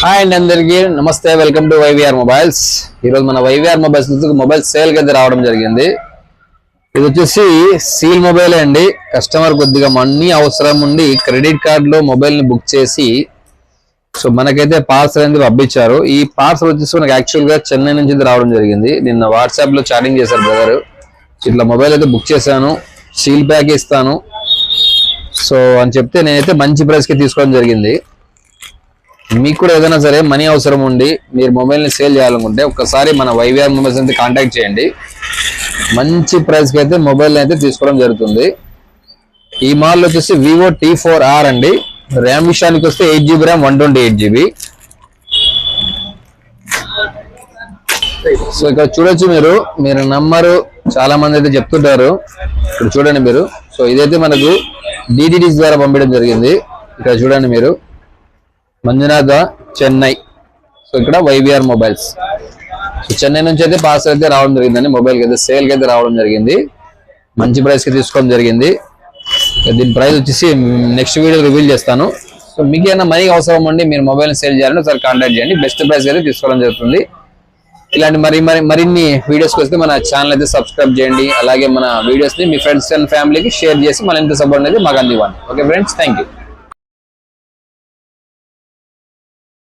Hi అండి అందరికీ. నమస్తే వెల్కమ్ టు వైవిఆర్ మొబైల్స్ ఈరోజు మన వైవిఆర్ మొబైల్స్ మొబైల్ సేల్ అయితే రావడం జరిగింది. ఇది వచ్చేసి సీల్ మొబైల్ అండి. కస్టమర్ కొద్దిగా మనీ అవసరం ఉండి క్రెడిట్ కార్డులో మొబైల్ని బుక్ చేసి సో మనకైతే పార్సల్ అనేది పంపించారు. ఈ పార్సల్ వచ్చేసి మనకు యాక్చువల్గా చెన్నై నుంచి అయితే రావడం జరిగింది. నిన్న వాట్సాప్లో చాటింగ్ చేశారు బ్రదర్ ఇట్లా మొబైల్ అయితే బుక్ చేశాను. సీల్ ప్యాక్ ఇస్తాను. సో అని చెప్తే నేనైతే మంచి ప్రైస్కి తీసుకోవడం జరిగింది. మీకు కూడా ఏదైనా సరే మనీ అవసరం ఉండి మీరు మొబైల్ని సేల్ చేయాలనుకుంటే ఒక్కసారి మన వైవిఆర్ మొబైల్స్ అయితే కాంటాక్ట్ చేయండి. మంచి ప్రైస్కి అయితే మొబైల్ అయితే తీసుకోవడం జరుగుతుంది. ఈ మాల్ వచ్చేసి వివో టీ ఫోర్ ఆర్ అండి. ర్యామ్ విషయానికి వస్తే eight GB RAM one twenty eight GB so ఇక్కడ చూడొచ్చు మీరు మీరు నంబరు చాలా మంది అయితే చెప్తుంటారు. ఇక్కడ చూడండి మీరు. సో ఇదైతే మనకు డిటిడిస్ ద్వారా పంపించడం జరిగింది. ఇక్కడ చూడండి మీరు. మంజునాథ చెన్నై. సో ఇక్కడ వైవిఆర్ మొబైల్స్ సో చెన్నై నుంచి అయితే పార్సల్ అయితే రావడం జరిగిందండి. మొబైల్కి అయితే సేల్కి అయితే రావడం జరిగింది. మంచి ప్రైస్కి తీసుకోవడం జరిగింది. దీని ప్రైస్ వచ్చేసి నెక్స్ట్ వీడియో రివీల్ చేస్తాను. సో మీకు ఏమైనా మనీ అవసరం ఉండి మీరు మొబైల్ సేల్ చేయాలంటే ఒకసారి కాంటాక్ట్ చేయండి. బెస్ట్ ప్రైస్ అయితే తీసుకోవడం జరుగుతుంది. ఇలాంటి మరి మరి మరిన్ని వీడియోస్ వస్తే మన ఛానల్ అయితే సబ్స్క్రైబ్ చేయండి. అలాగే మన వీడియోస్ని మీ ఫ్రెండ్స్ అండ్ ఫ్యామిలీకి షేర్ చేసి మన ఎంత సపోర్ట్ అనేది మాకు అందివ్వండి. Okay friends thank you